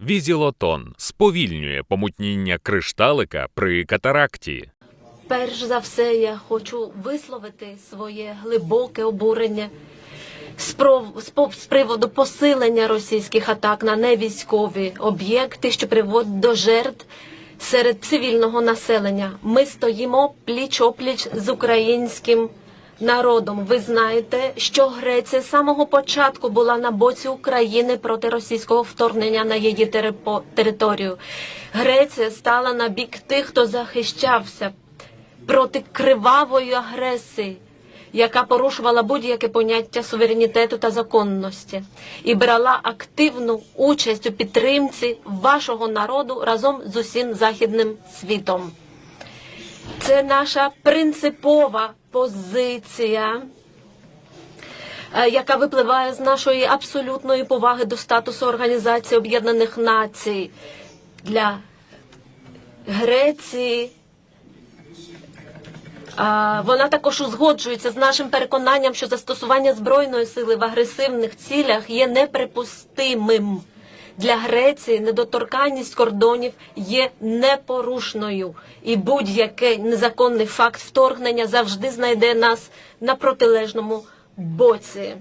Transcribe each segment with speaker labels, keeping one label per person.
Speaker 1: Візілотон сповільнює помутніння кришталика при катаракті.
Speaker 2: Перш за все, я хочу висловити своє глибоке обурення з, пров- з приводу посилення російських атак на невійськові об'єкти, що приводять до жертв серед цивільного населення. Ми стоїмо пліч опліч з українським народом. Ви знаєте, що Греція з самого початку була на боці України проти російського вторгнення на її територію. Греція стала на бік тих, хто захищався проти кривавої агресії, яка порушувала будь-яке поняття суверенітету та законності, і брала активну участь у підтримці вашого народу разом з усім західним світом. Це наша принципова позиція. е, Яка випливає з нашої абсолютної поваги до статусу Організації Об'єднаних Націй для Греції Вона також узгоджується з нашим переконанням, що застосування збройної сили в агресивних цілях є неприпустимим. Для Греції недоторканність кордонів є непорушною, і будь-який незаконний факт вторгнення завжди знайде нас на протилежному боці.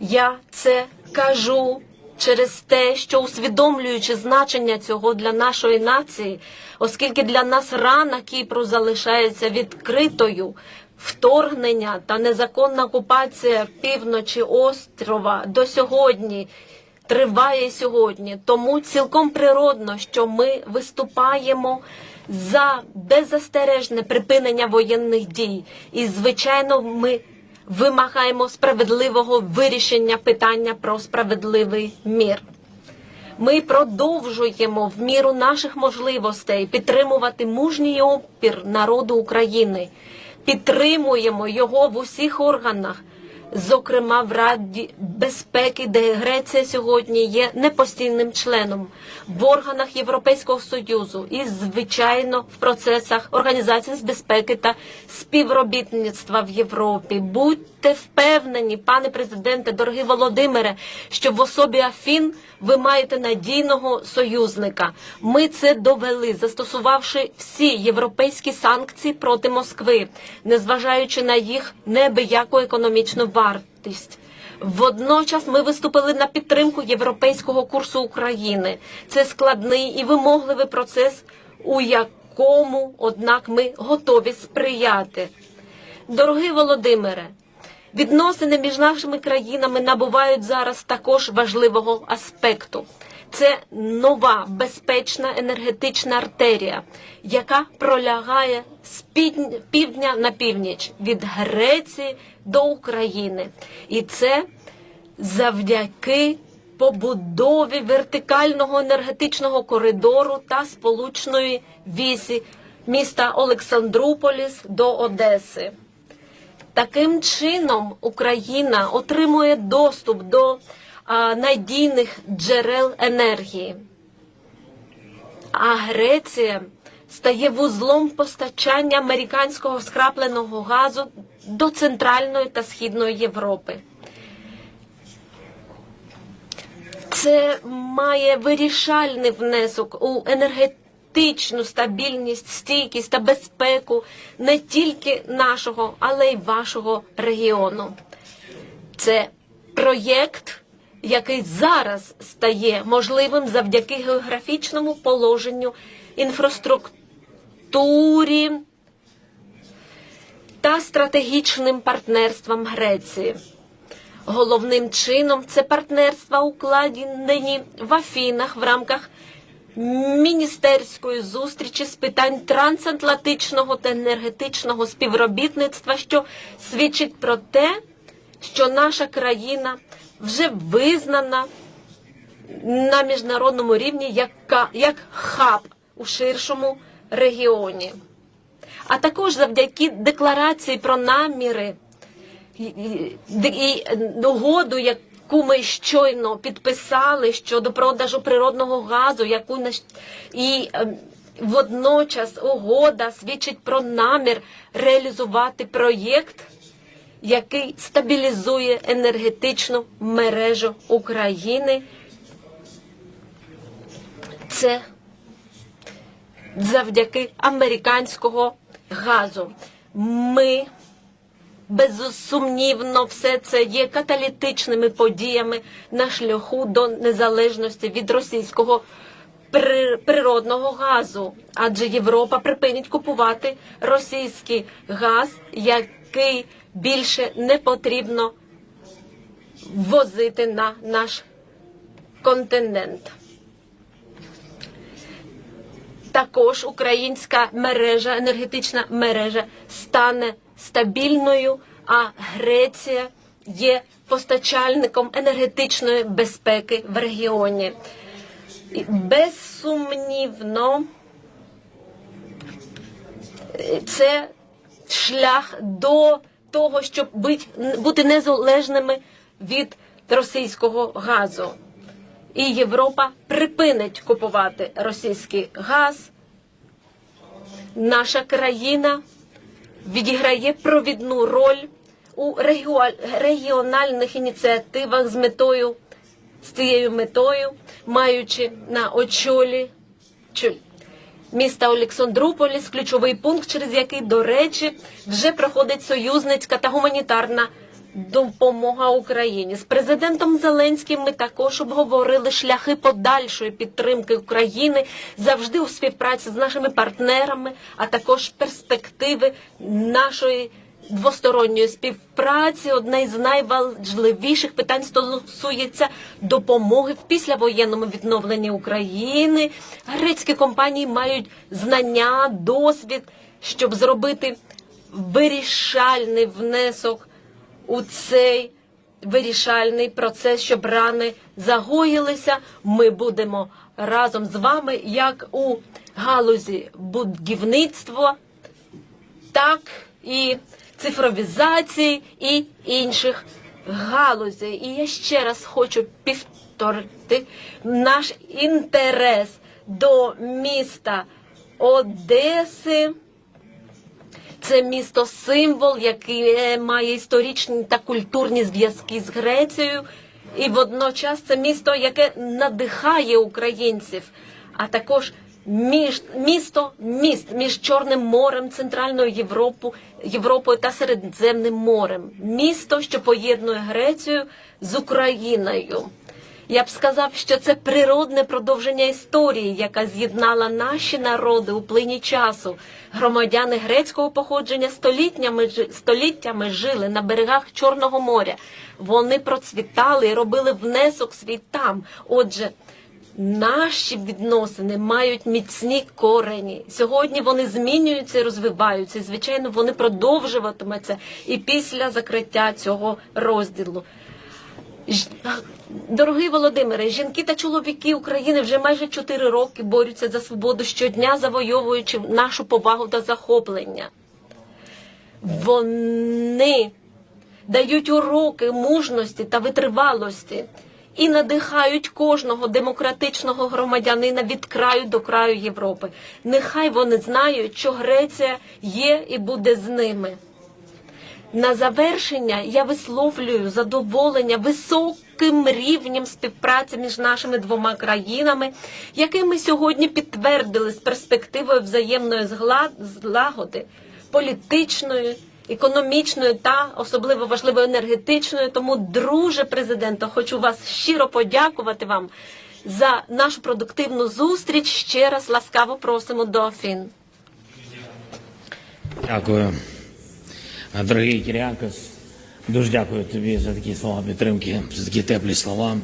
Speaker 2: Я це кажу через те, що усвідомлюючи значення цього для нашої нації, оскільки для нас рана Кіпру залишається відкритою. Вторгнення та незаконна окупація півночі острова до сьогодні триває сьогодні. Тому цілком природно, що ми виступаємо за беззастережне припинення воєнних дій. І, звичайно, ми вимагаємо справедливого вирішення питання про справедливий мір. Ми продовжуємо в міру наших можливостей підтримувати мужній опір народу України, підтримуємо його в усіх органах, зокрема в Раді безпеки, де Греція сьогодні є непостійним членом, в органах Європейського союзу і, звичайно, в процесах організації з безпеки та співробітництва в Європі. Будьте впевнені, пане президенте, дорогі Володимире, що в особі Афін ви маєте надійного союзника. Ми це довели, застосувавши всі європейські санкції проти Москви, незважаючи на їх неабияку економічну вартість. Водночас ми виступили на підтримку європейського курсу України. Це складний і вимогливий процес, у якому, однак, ми готові сприяти. Дорогий Володимире, відносини між нашими країнами набувають зараз також важливого аспекту. Це нова безпечна енергетична артерія, яка пролягає з півдня на північ від Греції до України. І це завдяки побудові вертикального енергетичного коридору та сполучної вісі міста Олександрополіс до Одеси. Таким чином Україна отримує доступ до а, надійних джерел енергії. А Греція стає вузлом постачання американського скрапленого газу до Центральної та Східної Європи. Це має вирішальний внесок у енергетичну стабільність, стійкість та безпеку не тільки нашого, але й вашого регіону. Це проєкт, який зараз стає можливим завдяки географічному положенню інфраструктурі та стратегічним партнерствам Греції. Головним чином це партнерства укладені в Афінах в рамках міністерської зустрічі з питань трансатлантичного та енергетичного співробітництва, що свідчить про те, що наша країна вже визнана на міжнародному рівні як, як хаб у ширшому регіоні. А також завдяки декларації про наміри і, і, і угоду, яку ми щойно підписали щодо продажу природного газу, яку наш і ем, водночас угода свідчить про намір реалізувати проєкт, який стабілізує енергетичну мережу України це завдяки американського газу. Ми безсумнівно все це є каталітичними подіями на шляху до незалежності від російського природного газу, адже Європа припинить купувати російський газ, який більше не потрібно ввозити на наш континент. Також українська мережа, енергетична мережа стане стабільною, а Греція є постачальником енергетичної безпеки в регіоні. І Безсумнівно, це шлях до того, щоб бути незалежними від російського газу. І Європа припинить купувати російський газ. Наша країна відіграє провідну роль у регіо- регіональних ініціативах з метою з цією метою, маючи на очолі міста Олександрополіс, ключовий пункт, через який, до речі, вже проходить союзницька та гуманітарна допомога Україні. З президентом Зеленським ми також обговорили шляхи подальшої підтримки України завжди у співпраці з нашими партнерами, а також перспективи нашої. Двосторонньої співпраці одне із найважливіших питань стосується допомоги в післявоєнному відновленні України. Грецькі компанії мають знання, досвід, щоб зробити вирішальний внесок у цей вирішальний процес, щоб рани загоїлися. Ми будемо разом з вами, як у галузі будівництва, так і цифровізації і інших галузей. І я ще раз хочу повторити наш інтерес до міста Одеси. Це місто символ, який має історичні та культурні зв'язки з Грецією, і водночас це місто, яке надихає українців, а також між місто міст між Чорним морем, Центральною Європу, Європою та Середземним морем. Місто, що поєднує Грецію з Україною. Я б сказав, що це природне продовження історії, яка з'єднала наші народи у плині часу. Громадяни грецького походження століттями, століттями жили на берегах Чорного моря. Вони процвітали і робили внесок свій там. Отже, наші відносини мають міцні корені. Сьогодні вони змінюються і розвиваються. Звичайно, вони продовжуватимуться і після закриття цього розділу. Дорогий Володимире, жінки та чоловіки України вже майже 4 роки борються за свободу щодня, завойовуючи нашу повагу та захоплення. Вони дають уроки мужності та витривалості і надихають кожного демократичного громадянина від краю до краю Європи. Нехай вони знають, що Греція є і буде з ними. На завершення я висловлюю задоволення високим рівнем співпраці між нашими двома країнами, який ми сьогодні підтвердили з перспективою взаємної злагоди, політичної, економічної та особливо важливо енергетичної. Тому, друже президенте, хочу вас щиро подякувати вам за нашу продуктивну зустріч. Ще раз ласкаво просимо до Афін.
Speaker 3: Дякую. Дорогий Кіріакос, дуже дякую тобі за такі слова підтримки, за такі теплі слова.